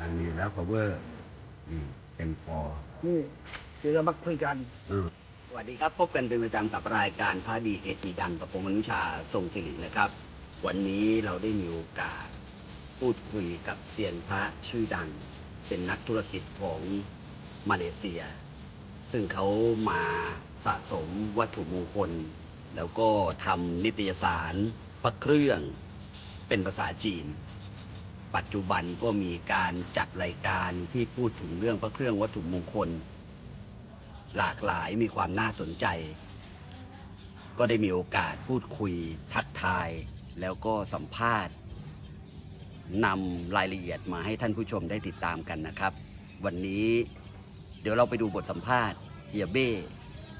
อันนี้แล้ว power อืมเป็นพอนี่เดี๋ยวเรามาคุยกันเออสวัสดีครับ พบกันเป็นประจำกับรายการพระดีเอจีดังกับผมอนุชาทรงศิรินะครับ วันนี้เราได้มีโอกาส พูดคุยกับเซียนพระชื่อดัง เป็นนักธุรกิจของมาเลเซีย ซึ่งเขามาสะสมวัตถุมงคล แล้วก็ทำนิตยสารพระเครื่องเป็นภาษาจีน ปัจจุบันก็มีการจัดรายการที่พูดถึงเรื่องพระเครื่องวัตถุมงคล หลากหลายมีความน่าสนใจ ก็ได้มีโอกาสพูดคุย ทักทาย แล้วก็สัมภาษณ์นำรายละเอียดมาให้ท่านผู้ชมได้ติดตามกันนะครับ วันนี้เดี๋ยวเราไปดูบทสัมภาษณ์เฮียเบ้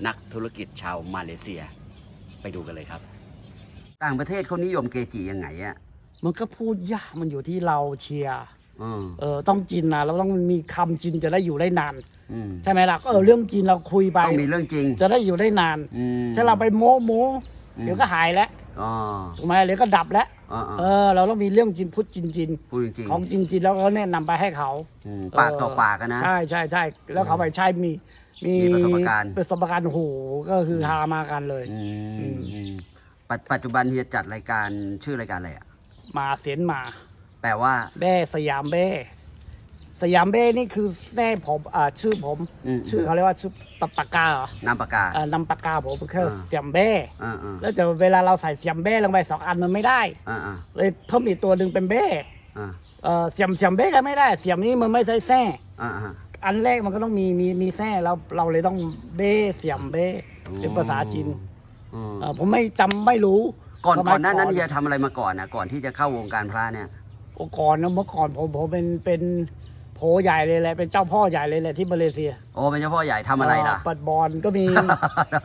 นักธุรกิจชาวมาเลเซีย ไปดูกันเลยครับ ต่างประเทศเขานิยมเกจิยังไงอะ มันก็พูดยากมันอยู่ที่เราเชียร์อืมเออต้องจินนะเราต้องมีคำจินจะได้อยู่ได้นาน อืมใช่ไหมล่ะก็เออเรื่องจีนเราคุยไป ต้องมีเรื่องจริง จะได้อยู่ได้นานอืม ถ้าเราไปโม้โม้อืมเดี๋ยวก็หายแล้วอ๋อ ถูกไหมเดี๋ยวก็ดับแล้วอ๋ออ๋อเออ เราต้องมีเรื่องจีนพูดจีนจีนพูดจริงของจีนจีนแล้วก็แนะนำไปให้เขาอืมปากต่อปากกันนะ ใช่ใช่ใช่แล้วเขาไปใช่มีมีมีประสบการณ์ ประสบการณ์โอ้โหก็คือฮามากันเลย อืมอืมปัจปัจจุบันเฮียจัดรายการชื่อรายการอะไรอะ มาเสียนมา แปลว่าเบ้สยามเบ้สยามเบ้นี่คือแม่ผมอ่าชื่อผม อืม ชื่อเขาเรียกว่าชื่อปากปากกาเหรอ นามปากกา เอ่อนำปากกาผมคืออ่าเสียมเบ้ อ่าอ่าแล้วจะเวลาเราใส่เสียมเบ้ลงไปสองอันมันไม่ได้ อ่าอ่าเลยเพิ่มอีกตัวหนึ่งเป็นเบ้อ่าเอ่อเสียมเสียมเบ้ก็ไม่ได้ เสียมนี้มันไม่ใช่แส้อ่าอ่า อันแรกมันก็ต้องมีมีมีแส้แล้วเราเลยต้องเบ้เสียมเบ้เป็นภาษาจีนอืมเอ่อผมไม่จำไม่รู้ ก่อนสมัยก่อนหน้านั้นเฮียทำอะไรมาก่อนนะก่อนที่จะเข้าวงการพระเนี่ย โอ้ก่อนนะเมื่อก่อนผมผมเป็นเป็นโผใหญ่เลยแหละเป็นเจ้าพ่อใหญ่เลยแหละที่มาเลเซียโอ้เป็นเจ้าพ่อใหญ่ทำอะไรล่ะ เปิดบอลก็มี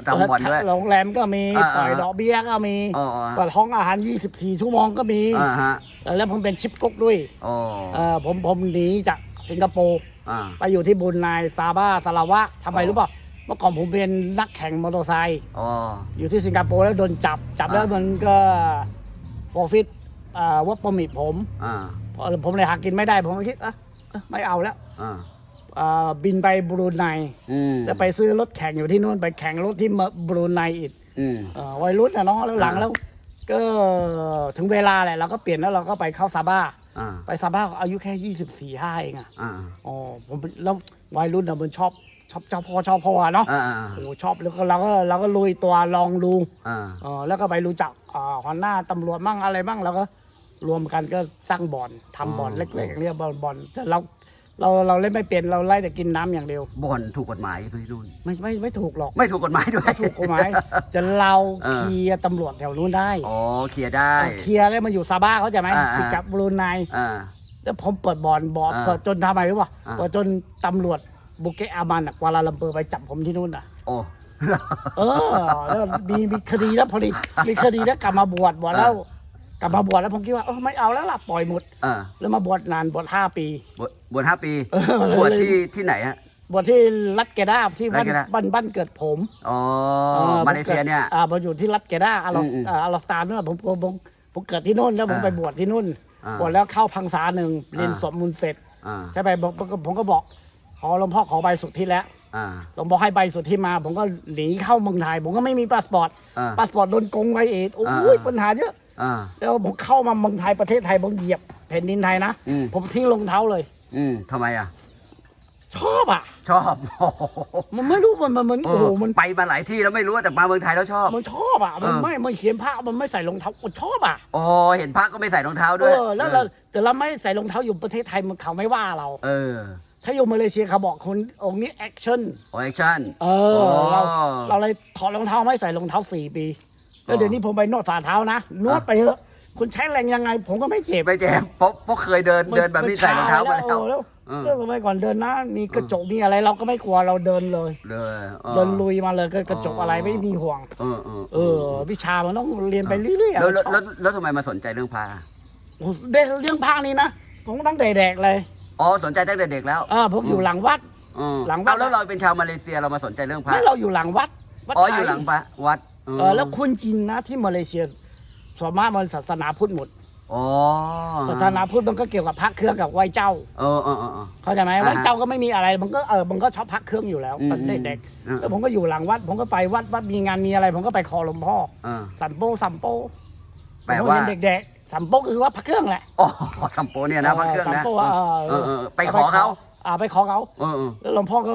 ทำบอลด้วย โรงแรมก็มีอ่าปล่อยอ่าดอกเบี้ยก็มีอ๋ออ๋อ เปิดห้องอาหาร 24 ชั่วโมงก็มี อ่าฮะแล้วผมเป็นชิปกุ๊กด้วยโอ้เออผมผมหนีจากสิงคโปร์อ่า ไปอยู่ที่บรูไนซาบาสลาวะทำไมอ๋อ รู้ป่ะ เมื่อก่อนผมเป็นนักแข่งมอเตอร์ไซค์โอ้อยู่ที่สิงคโปร์แล้วโดนจับ จับแล้วอ่ามัมันก็ฟอร์ฟิตอ่าวัดประมิดผมอ่าพอผมเลยหากินไม่ได้ผมก็คิดอะเอ้ยไม่เอาแล้วอ่าอ่าบินไปบรูไนอืมแล้วไปซื้อรถแข่งอยู่ที่นู่นไปแข่งรถที่บรูไนอีกอืมเอ่อวัยรุ่นนะเนาะแล้วหลังอ่าแล้ว ก็ถึงเวลาแหละเราก็เปลี่ยนแล้วเราก็ไปเข้าซาบ้าอ่าไปซาบ้าอายุแค่ยี่สิบสี่ห้าเองอะอ่าอ๋อผมแล้ววัยรุ่นอะมันชอบ ชอบเจ้าพ่อชอบพ่ออะเนาะอ่าอ่าโอ้ชอบแล้วก็เราก็เราก็ลุยตัวลองดูอ่าเออแล้วก็ไปรู้จักอ่าหัวหน้าตำรวจมั่งอะไรมั่งแล้วก็รวมกันก็สร้างบ่อนทำบ่อนเล็กๆเรียกบ่อนบ่อนแต่เราเราเราเล่นไม่เป็นเราไล่แต่กินน้ำอย่างเดียว บ่อนถูกกฎหมายที่นู่นไม่ไม่ไม่ถูกหรอกไม่ถูกกฎหมายด้วย ไม่ถูกกฎหมาย จะเราเออ เคลียร์ตำรวจแถวนู้นได้อ๋อเคลียร์ได้ เคลียร์แล้วมาอยู่ซาบ้าเขาใจไหมอ่าอ่า ติดกับบรูไน อ่า แล้วผมเปิดบอลบอลอ่าเปิดจนทำไมรู้ป่ะอ่า เปิดจนตำรวจ บุเกตอามันอะกวาลาลัมเปอร์ไปจับผมที่นู่นอะโอ้ เออแล้วมีมีคดีแล้วพอดีมีคดีแล้วกลับมาบวชบวชแล้ว กลับมาบวชแล้วผมคิดว่าเออไม่เอาแล้วล่ะปล่อยหมด อ่าแล้วมาบวชนานบวชห้าปี บวชบวชห้าปี เออ บวชที่ที่ไหนฮะ บวชที่รัฐเกด้าที่บ้านรัฐเกด้า บ้านบ้านเกิดผมอ๋อ ออมาเลเซียเนี่ย อ่าผมอยู่ที่รัฐเกด้าอาลอสอืมอืมอ่าอาลอสตาเนี่ยผมผมผมผมเกิดที่นู่นแล้วผมอ่าไปบวชที่นู่นอ่าบวชแล้วเข้าพังษาหนึ่งเรียนอ่า สวดมนต์เสร็จ อ่า ใช่ไหมผมผมก็ผมก็บอก ขอหลวงพ่อขอใบสุทธิแล้วอ่า หลวงพ่อให้ใบสุทธิมา ผมก็หนีเข้าเมืองไทย ผมก็ไม่มีพาสปอร์ตอ่าพาสปอร์ตโดนโกงไปเองโอ้อ่ายปัญหาเยอะ อ่า แล้วผมเข้ามาเมืองไทยประเทศไทยผมเหยียบแผ่นดินไทยนะ อืม ผมทิ้งรองเท้าเลย อืมทำไมอะ ชอบอะ ชอบ โอ้โหมันไม่รู้มันมันมันเอโอ้โหอมันไปมาหลายที่แล้วไม่รู้แต่มาเมืองไทยแล้วชอบ มันชอบอะ มันเออไม่มันเขียนผ้ามันไม่ใส่รองเท้ามันชอบอะอ๋อเห็นพระก็ไม่ใส่รองเท้าเอด้วยอแล้วเราแต่เราไม่ใส่รองเท้าอยู่ประเทศไทยมันเขาไม่ว่าเรา เออ ถ้าอยู่มาเลเซียเขาบอกคนองค์นี้แอคชั่น โอแอคชั่น เออเราอ๋อเราเลยถอดรองเท้าไม่ใส่รองเท้าสี่ปีแล้อ๋วอ เดี๋ยวนี้ผมไปนวดฝ่าเท้านะนวดไปเถอะคุณใช้แรงยังไง ผมก็ไม่เจ็บไม่เจ็บเพราะเพราะเคยเดินเดินแบบไม่ใส่รองเท้ามาแล้วเออแล้วเออ เรื่องสมัยก่อนเดินนะ มีกระจกมีอะไรเราก็ไม่กลัวเราเดินเลยเลยออ เดินลุยมาเลยก็กระจกอะไรไม่มีห่วง เออเออเออ วิชามันต้องเรียนไปเรื่อยๆแล้วแล้วชอบแล้วแล้วทำไมมาสนใจเรื่องพระ โอ้โหได้เรื่องภาคนี้นะผมตั้งแต่เด็กเลย อ๋อสนใจตั้งแต่เด็กแล้วเออผมอยู่หลังวัด อืมหลังวัด เอาแล้วเราเป็นชาวมาเลเซียเรามาสนใจเรื่องพระให้เราอยู่หลังวัดวัดอ๋อไทอยู่หลังพระวัดเออแล้วคนจีนนะที่มาเลเซียส่วนมากมันศาสนาพุทธหมด อ๋อศาสนาพุทธมันก็เกี่ยวกับพระเครื่องกับไหว้เจ้า เออเออเออเออ เข้าใจไหมอ่าฮะไหว้เจ้าก็ไม่มีอะไรมันก็เออมันก็ชอบพระเครื่องอยู่แล้วอืมตอนเด็กอืม ๆแล้วผมก็อยู่หลังวัด ผมก็ไปวัดวัดมีงานมีอะไร ผมก็ไปขอหลวงพ่อ เออสัมโปสัมโปแปลว่าผมเห็นเด็กๆ สัมโปคือว่าพระเครื่องแหละอ๋อสัมโปเนี่ยนะพระเครื่องสัมนะโปว่าเออเออไปขอเขาอ่าไปขอเขาเออเออแล้วหลวงพ่อก็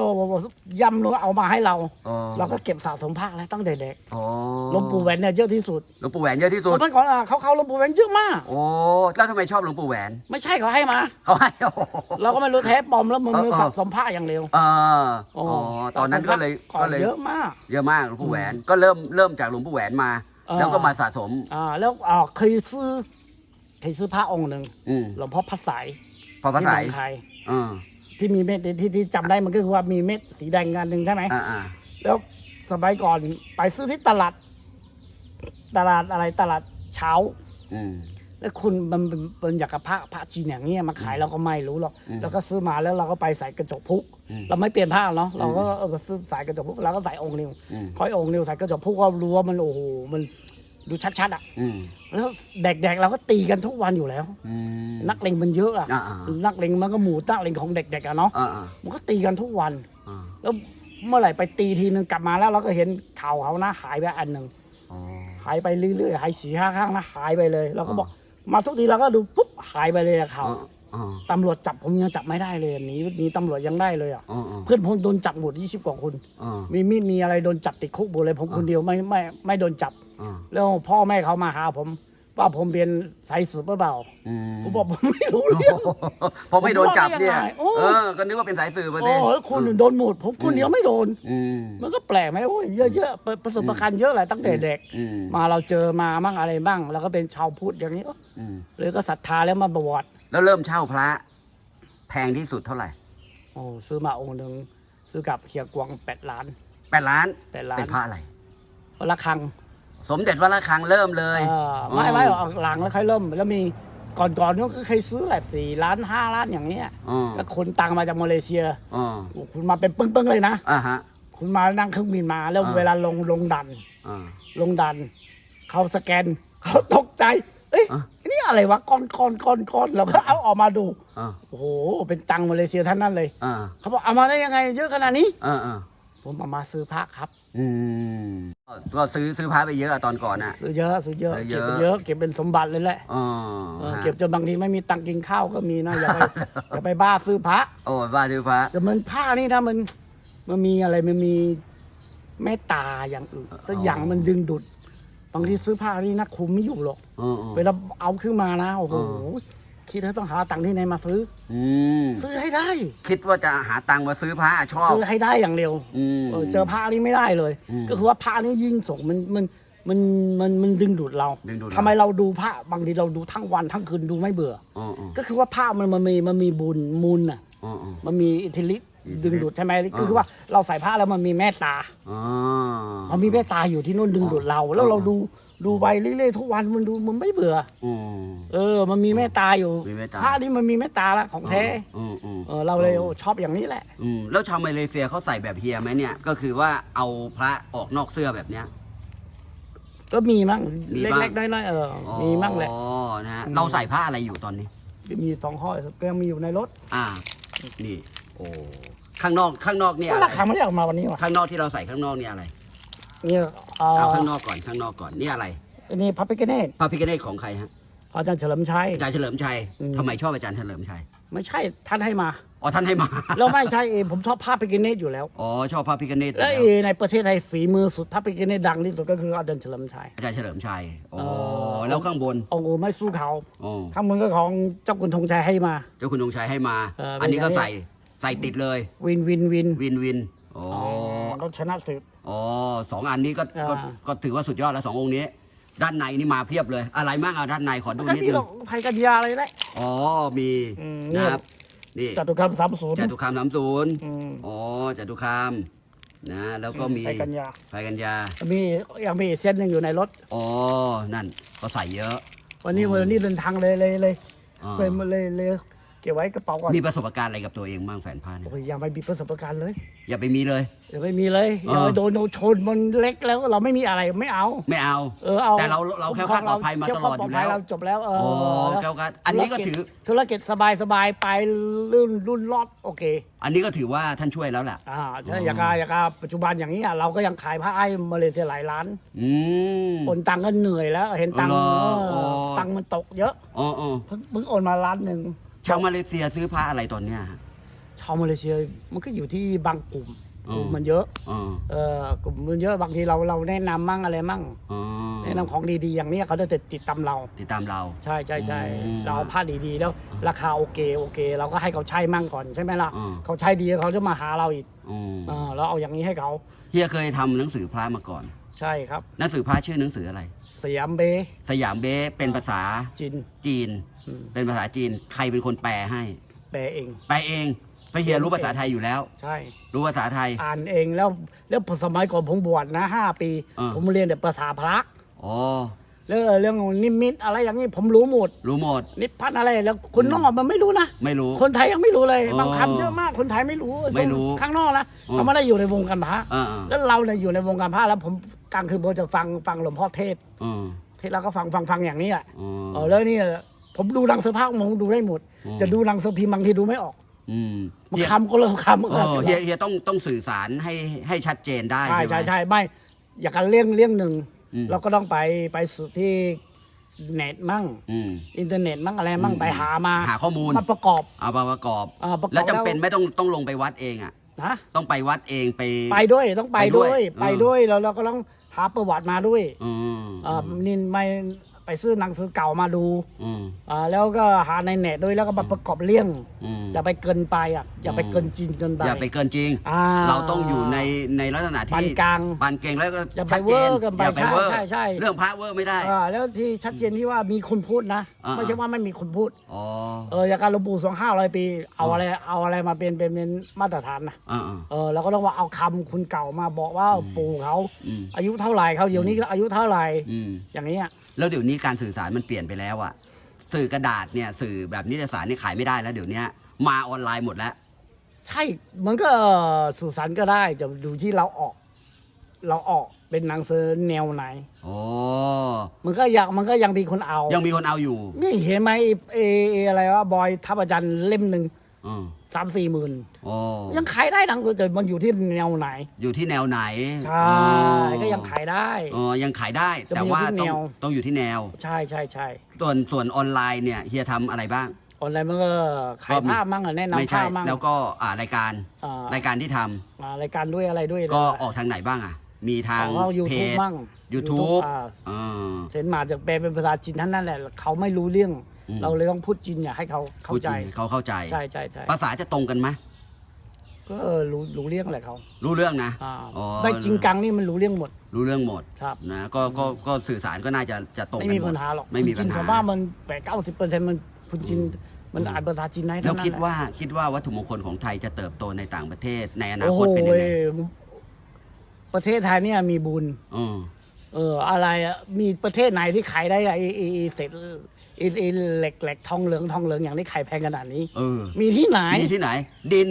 ย่ำลงเอามาให้เราอ๋อเราก็เก็บสะสมพระแล้วตั้งแต่เด็กอ๋อหลวงปู่แหวนเนี่ยเยอะที่สุดหลวงปู่แหวนเยอะที่สุดเมื่อก่อนอะเขาเขาหลวงปู่แหวนเยอะมากโอ้แล้วทำไมชอบหลวงปู่แหวน ไม่ใช่เขาให้มาเขาให้โอ้โหเราก็ไม่รู้แท้ปลอมแล้วมันเออมือเออสะสมผ้าอย่างเร็วเออโอ้อ๋อตอนนั้นก็เลยสะสมพระก็เลยเยอะมาก เยอะมากหลวงปู่แหวนก็เริ่มเริ่มจากหลวงปู่แหวนมาเออ แล้วก็มาสะสม อ่าแล้วอ่าเคยซื้อเคยซื้อพระองค์หนึ่งอืมหลวงพ่อพระสายพอพระที่สาเมืยองไทยเออที่มีเม็ดที่ที่จำได้มันก็คือว่ามีเม็ดสีแดงกันหนึ่งใช่ไหม อ่าอ่าแล้วสมัยก่อนไปซื้อที่ตลาด ตลาดอะไรตลาดเช้า อืม แล้วคุณมันเป็นเป็นอยากกับพระพระจีนอย่างเงี้ยมาขายเราก็ไม่รู้หรอกอืมแล้วก็ซื้อมาแล้วเราก็ไปใส่กระจกพุกอืมเราไม่เปลี่ยนผ้าเนาะเราก็เออซื้อใส่กระจกพุกเราก็ใส่องค์นิวอืมคอยองค์นิวใส่กระจกพุกก็รู้ว่ามันโอ้โหมันดูชัดๆอะอืมแล้วเด็กๆเราก็ตีกันทุกวันอยู่แล้วอืมนักเลงมันเยอะอะอ่าๆนักเลงมันก็หมู่นักเลงของเด็กๆอะเนาะอ่าอ่ามันก็ตีกันทุกวันอ่าแล้วเมื่อไหร่ไปตีทีนึงกลับมาแล้วเราก็เห็นเข่าเขานะหายไปอันหนึ่งอ๋อหายไปเรื่อยๆหายสีห้าข้างนะหายไปเลยเราก็อ่าบอก มาทุกทีเราก็ดูปุ๊บหายไปเลยอะเขาอ๋ออ๋อตำรวจจับผมยังจับไม่ได้เลยหนีหนีตำรวจยังได้เลยอะ อ๋ออ๋อเพื่อนผมโดนจับหมดยี่สิบกว่าคน อ๋อมีมีดมีอะไรโดนจับติดคุกหมดเลยผมคนเดียวไม่ไม่ไม่โดนจับ อ๋อ แล้วพ่อแม่เขามาหาผม ว่าผมเป็นสายสืบหรือเปล่าอืม ผมบอกผมไม่รู้เรื่อง พอไม่โดนจับเนี่ย ผมว่าได้ยังไงโอ้ เออ ก็นึกว่าเป็นสายสื่อประโอ้เด็นแล้วคนอื่นโดนหมดผมคนเดียวไม่โดน อืม มันก็แปลกไหมโอ้ยเยอะๆประประสบการณ์เยอะแหละตั้งแต่เด็ก อืม มาเราเจอมามั่งอะไรบ้างแล้วก็เป็นชาวพุทธอย่างนี้เอ้ออืม เลยก็ศรัทธาแล้วมาบวชแล้วเริ่มเช่าพระ แพงที่สุดเท่าไหร่โอ้ซื้อมาองค์หนึ่งซื้อกับเฮียกวางแปดล้าน แปดล้าน แปดล้าน เป็นพระอะไรวันละครั้ง สมเด็จวัดระฆังเริ่มเลย เออไม่ไม่หรอกหลังแล้วค่อยเริ่มแล้วมีก่อนก่อนๆนู้นก็เคยซื้อแหละสี่ล้านห้าล้านอย่างเนี้ยอ๋อ ก็คนตังมาจากมาเลเซียอ๋อโอ้คุณมาเป็นปึ้งๆเลยนะ อ่าฮะ คุณมานั่งเครื่องบินมาแล้วอ่า เวลาลงลงดัน อ่า ลงดัน เขาสแกนเขาตกใจ เอ้ยอะนี่อะไรวะก้อนก้อนก้อนก้อนเราก็เอาออกมาดู อ่าโอ้โห เป็นตังค์มาเลเซียท่านนั้นเลย อ่าเขาบอกเอามาได้ยังไงเยอะขนาดนี้ อ่าอ่าผมเอามาซื้อพระครับ อืมก็ซื้อซื้อพระไปเยอะอะตอนก่อนอะซื้อเยอะซื้อเยอะซื้อเยเก็บอะไปเยอะเก็บเป็นสมบัติเลยแหละอ๋อเออฮะเก็บจนบางทีไม่มีตังค์กินข้าวก็มีนะอย่าไป อย่าไปบ้าซื้อพระโอ้บ้าซื้อพระ แต่มันผ้านี่ถ้ามันมันมีอะไรมันมีเมตตาอย่างอื่นสักอย่างมันดึงดูดบางทีซื้อผ้านี่นะคุมไม่อยู่หรอกอ๋ออ๋อเวลาเอาขึ้นมานะโอ้โหอ๋อ คิดว่าต้องหาตังค์ที่ไหนมาซื้อ อืมซื้อให้ได้ คิดว่าจะหาตังค์มาซื้อพระชอบ ซื้อให้ได้อย่างเร็วอืม เออเจอผ้านี่ไม่ได้เลย อืมก็คือว่าผ้านี่ยิ่งส่งมันมันมันมันมันดึงดูดเราดึงดูดเรา ทำไมเราดูผ้าบางทีเราดูทั้งวันทั้งคืนดูไม่เบื่ออ๋ออ๋อก็คือว่าผ้ามันมันมีมันมีบุญมูลน่ะ อ๋ออ๋อ มันมีอิทธิฤทธิ์อิทธิฤทธิ์ดึงดูดใช่ไหมอ่าก็คือว่าเราใส่ผ้าแล้วมันมีเมตตาอ๋อพอมีเมตตาอยู่ที่นู่นดึงดูดเรา แล้วเราดู ดูไปเรื่อยๆทุกวันมันดูมันไม่เบื่อ อืม เออ มันมีเมตตาอยู่มีเมตตา ผ้านี่มันมีเมตตาละของแท้อืมอืมเออเราเลยโอ้ชอบอย่างนี้แหละ อืมแล้วชาวมาเลเซียเขาใส่แบบเฮียไหมเนี่ย ก็คือว่าเอาพระออกนอกเสื้อแบบเนี้ย ก็มีมั่งมีเบ้างล็กๆน้อยๆเอออมีมั่งแหละ อ๋อนะฮะอืมเราใส่ผ้าอะไรอยู่ตอนนี้มีสองข้อก็ยังมีอยู่ในรถอ่า นี่ โอ้ ข้างนอก ข้างนอกเนี่ยก็อะไรราคาไม่ได้ออกมาวันนี้ว่ะข้างนอกที่เราใส่ข้างนอกเนี่ยอะไรเนี่ยเอ่เอาอข้างนอกก่อนข้างนอกก่อนนี่อะไรอันนี้พับปิกเนตพระพิฆเนศของใครฮะอาจารย์เฉลิมชัย อาจารย์เฉลิมชัยอืม ทำไมชอบอาจารย์เฉลิมชัยไม่ใช่ท่านให้มา อ๋อท่านให้มาแล้วไม่ใช่เองผมชอบภาพปิกเนตอยู่แล้ว อ๋อชอบพระพิฆเนศอยู่และแล้วเอในประเทศไทยฝีมือสุดภาพปิกเนตดังที่สุดก็คืออาจารย์เฉลิมชัย อาจารย์เฉลิมชัยอ๋อเออ แล้วข้างบนโอ้โหไม่สู้เขา อ๋อข้างบนก็ของเจ้าคุณธงชัยให้มา เจ้าคุณธงชัยให้มา เอออัอันนี้ก็เป็นไง ใส่ใส่ติดเลย วินวินวินวินวิน อ๋อรถชนะศึก อ๋อสองอันนี้ก็อ่าก็ก็ถือว่าสุดยอดแล้วสององค์นี้ ด้านในนี่มาเพียบเลย อะไรบ้างเอาด้านในขอดูก็นิดมีนึงหรอกภัยกัญญาอะไรแหละอ๋อมีอืมนะครับนี่จตุคามสามศูนย์จตุคามสามศูนย์อืม อ๋อจตุคามนะแล้วก็มีภัยกัญญาไฟกัญญามียังมีอีกเส้นหนึ่งอยู่ในรถ อ๋อนั่นก็ใส่เยอะวันนี้วันนี้เดินทางเลยเลยเลยอ๋อเลยเลยเลย เก็บไว้กระเป๋าก่อนมีประสบการณ์อะไรกับตัวเองบ้างแฟนผ้าเนี่ยโอ้ยยังไม่มีประสบการณ์เลยอย่าไปมีเลยยังไม่มีเลยเออยังไม่โดนโดนชนมันเล็กแล้วเราไม่มีอะไรไม่เอา ไม่เอา เออเอาแต่เราเราแค่คลาดปลอดภัยมาตลอดอยู่แล้วเราจบแล้วเออโอ้แล้วแก้วกัดอันนี้ก็ถือธุรกิจสบายสบายๆไปรุ่นรุ่นรอดโอเค อันนี้ก็ถือว่าท่านช่วยแล้วแหละอ่าใช่อย่างกาอย่างกาปัจจุบันอย่างนี้อะเราก็ยังขายผ้าไอ้มาเลเซียหลายล้านอืมโอนตังค์ก็เหนื่อยแล้ว เห็นตังค์เหรอเอออ๋อตังค์มันตกเยอะอ๋ออ๋อเพิ่งเพิ่งโอนมาล้านหนึ่ง ชาวมาเลเซียซื้อผ้าอะไรตอนเนี้ยฮะ ชาวมาเลเซียมันก็อยู่ที่บางกลุ่มอืมกลุ่มมันเยอะ อ๋อเออกลุ่มมันเยอะบางทีเราเราแนะนำมั่งอะไรมั่งอ๋อแนะนำของดีๆ อย่างเนี้ยเขาจะติดตามเรา ติดตามเรา ใช่ใช่ใช่อืมเราเอาผ้าดีๆแล้ว ราคาโอเคโอเค เราก็ให้เขาใช้มั่งก่อนใช่ไหมล่ะอืม เขาใช้ดีเขาจะมาหาเราอีกอืมเออเราเอาอย่างนี้ให้เขาเฮียเคยทำหนังสือพระมาก่อน ใช่ครับ หนังสือพระชื่อหนังสืออะไร สยามเบสยามเบ๊เป็นภาษาจินจีน อืมเป็นภาษาจีน ใครเป็นคนแปลให้ แปลเอง แปลเองเพราะเฮียรู้ภาษาไทยอยู่แล้ว ใช่ รู้ภาษาไทย อ่านเองแล้วแล้วสมัยก่อนผมบวชนะห้าปี อ่า ผมเรียนแต่ภาษาพระอ๋อ แล้วเรื่องนิมิตอะไรอย่างนี้ผมรู้หมด รู้หมด นิพพานอะไรแล้วคนนอกมันไม่รู้นะ ไม่รู้ คนไทยยังไม่รู้เลยอ๋อบางคำเยอะมากคนไทยไม่รู้ไม่รู้ข้างนอกนะอ๋อ เขาไม่ได้อยู่ในวงการพระอ่าแล้วเราเนี่ยอยู่ในวงการพระแล้วผม กลางคืนผมจะฟังฟังหลวงพ่อเทศน์อืม เทศน์แล้วก็ฟังฟังฟังอย่างนี้แหละอืม เออแล้วนี่ผมดูหนังสือภาคผมดูได้หมด อืม จะดูหนังสือพิมพ์บางทีดูไม่ออกอืมมันเฮียคำก็เริ่มคำเออเฮียเฮียต้องต้องสื่อสารให้ให้ชัดเจนได้ใช่ใช่ไหม ใช่ใช่ไม่ อยากกันเรื่องเรื่องหนึ่งอืม เราก็ต้องไปไปสู่ที่เน็ตมั่ง อืม อินเทอร์เน็ตมั่งอะไรมั่งอืมไปหามาหาข้อมูล มาประกอบ เอามาประกอบอ่าประกอบ แล้วจำเป็นแล้วไม่ต้องต้องลงไปวัดเองอะนะ ต้องไปวัดเองไป ไปด้วยต้องไปไปด้ด้ววยยไปอืมด้วยแล้วเราก็ต้อง หาประวัติมาด้วยอืม อ่านี่ไม่ไป ซื้อหนังสือเก่ามาดูอืม อ่าแล้วก็หาในเน็ตด้วยแล้วก็มาประกอบเรื่องอืม อย่าไปเกินไปอะอย่าไปเกินจริงเกินไป อย่าไปเกินจริง อ่าเราต้องอยู่ในในลักษณะที่ปานกลางปานเก่งแล้วก็อย่าไปชัดเจนเวอร์เกินไปอย่าไปใช่เวอร์ใช่ใช่ เรื่องพระเวอร์ไม่ได้ อ่าแล้วที่ชัดเจนที่ว่ามีคนพูดนะอ่า ไม่ใช่ว่าไม่มีคนพูด อ๋อเอออย่างการหลวงปู่สองห้าร้อยปีเอาอะไรเอาอะไรมาเป็นเป็นเป็นมาตรฐานนะอ่าอ่าเออเราก็ต้องว่าเอาคำคุณเก่ามาบอกว่าปู่เขาอืม อายุเท่าไหร่เขาเดี๋ยวนี้อายุเท่าไหร่อืม อย่างนี้ย แล้วเดี๋ยวนี้การสื่อสารมันเปลี่ยนไปแล้วอะสื่อกระดาษเนี่ยสื่อแบบนิตยสารนี่ขายไม่ได้แล้วเดี๋ยวนี้มาออนไลน์หมดแล้ว ใช่ มันก็สื่อสารก็ได้จะดูที่เราออก เราออกเป็นหนังสือแนวไหนโอ้มันก็ยังมันก็ยังมีคนเอา ยังมีคนเอาอยู่ นี่เห็นไหมเอเออะไรวะบอยทับอาจารย์เล่มหนึ่ง อืม สามสี่หมื่นโอ้ยังขายได้หนังสือแต่มันอยู่ที่แนวไหน อยู่ที่แนวไหนใช่อ๋อก็ยังขายได้อ๋อยังขายได้จะแต่มีว่าที่ต้องแนวต้องอยู่ที่แนว ใช่ใช่ใช่ส่วนส่วนออนไลน์เนี่ยเฮียทำอะไรบ้างออนไลน์มันก็ขายภาพมั่งอะแนะไม่นำใช่ภาพมั่งแล้วก็อ่ารายการอ่ารายการที่ทำอ่ารายการด้วยอะไรด้วย ก็ออกทางไหนบ้างอะ มีทางของเขายูเพทูบจมั่ง YouTube อ่าอ่าเซนมาจากแปลเป็นภาษาจีนท่านนั่นแหละ เขาไม่รู้เรื่อง อืม เราเลยต้องพูดจีนเนี่ยให้เขาเข้าพูดใจ จริงเขาเข้าใจ ใช่ใช่ใช่ภาษาจะตรงกันไหมก็เออรู้รู้เรื่องแหละเขารู้เรื่องนะอ่าอ๋อได้จริงกังนี่มันรู้เรื่องหมด รู้เรื่องหมดครับ นะก็ก็ก็สื่อสารก็น่าจะจะตรงไม่กันมีหมปัดญหาหรอกไม่มีคนปัจีญนหาส่วนมากมันแปดเก้าสิบเปอร์เซ็นต์มันคนจีนมันอ่านภาษาจีนได้แล้ทั้วงนั้นคิดแหละว่าคิดว่าวัตถุมงคลของไทยจะเติบโตในต่างประเทศในอนาโอ้คโหตเป็นยังไงประเทศไทยเนี่ยมีบุญ อืม เอออะไรอะมีประเทศไหนที่ขายได้อะไอไอ้ไอ้เศษ ไอ้ไอ้เหล็กเหล็กทองเหลืองทองเหลืองอย่างนี้ขายแพงขนาดนี้ เออ มีที่ไหน มีที่ไหน ดิน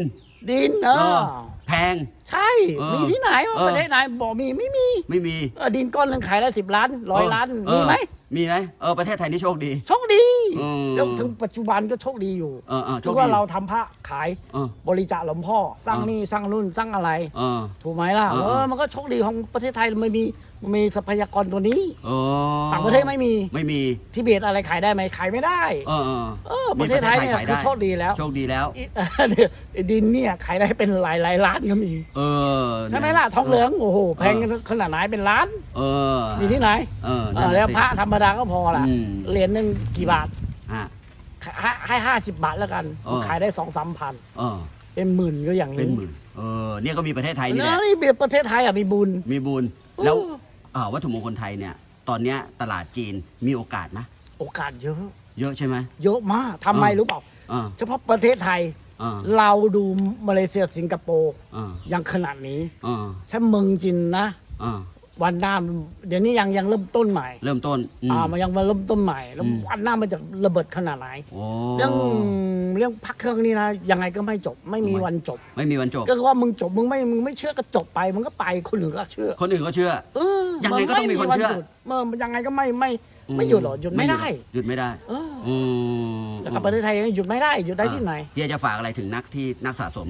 ดินเอเอออ แพง ใช่ เออมีที่ไหนวะเออ ประเทศไหนบอกมีไม่มีไม่มีเออดินก้อนหนึงขายได้สิบล้านร้อยล้านเอมีอไหมมีไหมเออประเทศไทยนี่โชคดี โชคดีอืมแล้วถึงปัจจุบันก็โชคดีอยู่เออเออโชคืคอดีว่าเราทำพระขายเออบริจาคหลวงพ่อ สร้างเออ นี่สร้างนู่นสร้างอะไร เออ ถูกไหมล่ะเออเออมันก็โชคดีของประเทศไทยมันมี มันมีทรัพยากรตัวนี้เออต่างประเทศไม่มีไม่มีทิเบตอะไรขายได้ไหมขายไม่ได้ เออเออเออประเทศไทยเนี่ยมีคือโชคดีแล้ว โชคดีแล้วอีเนี่ยไอ้ดินเนี่ยขายได้เป็นหลายหลายล้านก็มี เออใช่ไหมล่ะทองเหลืองโอ้โหแพงขนาดไหนเป็นล้าน เออมีที่ไหน เออเอนั่นอน่ะแล้วสิพระธรรมดาก็พอละอืมเหรียญหนึ่งกี่บาทฮะให้ให้ห้าสิบบาทแล้วกันเออขายได้สองสามพันเออเป็นหมื่นก็อย่างนี้เป็นหมื่นเออเนี่ยก็มีประเทศไทยนี่แหแล้ละวนี่เบียประเทศไทยอะมีบุญมีบุญโอ้แล้ว อ่าวัตถุมงคลไทยเนี่ยตอนเนี้ยตลาดจีนมีโอกาสไหมโอกาสเยอะ เยอะใช่ไหม เยอะมากทำไมเออรู้เปล่าอ่าเฉพาะประเทศไทย อ่าเราดูมาเลเซียสิงคโปร์อ่ายังขนาดนี้ อ่าถ้าเมืองจีนนะ อ่า วันหน้ามันเดี๋ยวนี้ยังยังเริ่มต้นใหม่ เริ่มต้นอืมอ่ามันยังมาเริ่มต้นใหม่แล้วอืมวันหน้ามันจะระเบิดขนาดไหนโอ้เรื่องเรื่องพักเครื่องนี่นะยังไงก็ไม่จบไม่มีวันจบ ไม่มีวันจบ ก็คือว่ามึงจบมึงไม่มึงไม่เชื่อก็จบไปมึงก็ไปคนอื่นก็เชื่อคนอื่นก็เชื่อ เออยังไงก็ต้องมีคนเชื่อหยุดเมื่อยังไงก็ไม่ไม่ไม่หยุดหรอกหยุดไม่ได้ หยุดไม่ได้เอออืมแล้วกับประเทศไทยยังหยุดไม่ได้หยุดได้ที่ไหนเฮียจะฝากอะไรถึงนักที่นักสะสม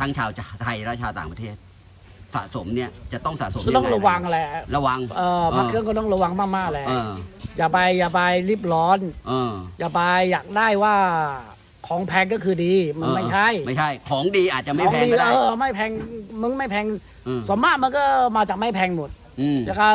ทั้งชาวไทยและชาวต่างประเทศ สะสมเนี่ยจะต้องสะสมคือต้องยัไระวังแหละระวัง เออพักเครื่องก็ต้องระวังมากๆแหละเออ อย่าไปอย่าไปรีบร้อน เอออย่าไปอยากได้ว่าของแพงก็คือดีมันไม่ใช่ไม่ใช่ ของดีอาจจะไม่แพงของก็ได้ เออไม่แพงมึงไม่แพงอืมสมมากมันก็มาจากไม่แพงหมดอืมแล้วก็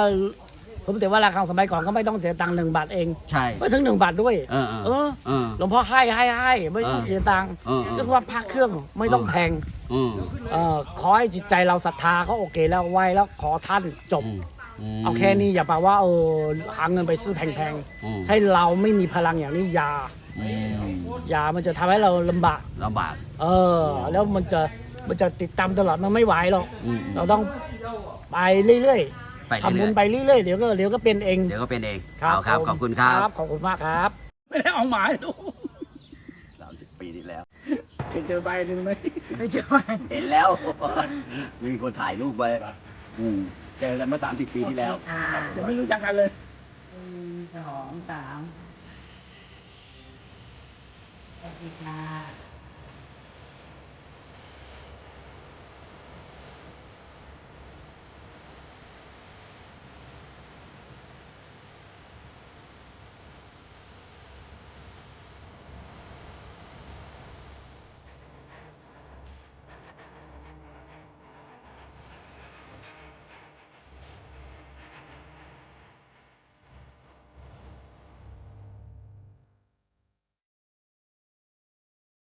สมมติว่าราคาสมัยก่อนก็ไม่ต้องเสียตังค์หนึ่งบาทเองใช่ ไม่ถึงหนึ่งบาทด้วย เออเออเออเออหลวงพ่อให้ให้ให้ไม่ต้องเออเสียตังค์เออเออ ก็คือว่าพักเครื่องไม่ต้องแพง อืมเออขอให้จิตใจเราศรัทธาเขาโอเคแล้วไหวแล้วขอท่านจบอืมเอาแค่นี้อย่าแปลว่าเออหาเงินไปซื้อแพงอืม ๆใช่เราไม่มีพลังอย่างนี้อยาอืมอยามันจะทำให้เราลำบาก ลำบาก เออ แล้วมันจะมันจะติดตามตลอดมันไม่ไหวหรอกอืมเราต้องไปเรื่อยไปๆทำเรื่บุอญยไปเรื่อยๆเดี๋ยวก็เดี๋ยวก็เป็นเองๆเดี๋ยวก็เป็นเองเอาครับผมขอบคุณครับ ขอบคุณมากครับ ไม่ได้เอาหมายดูสามสิบปีที่แล้ว เคยเจอใบหนึ่งไหมไม่เจอเห็นแล้ว มีคนถ่ายรูปไว้อืมเจอกันเมื่อสามสิบปีที่แล้วค่ะยังไม่รู้จักกันเลยหนึ่งสองสามสวัสดีค่ะ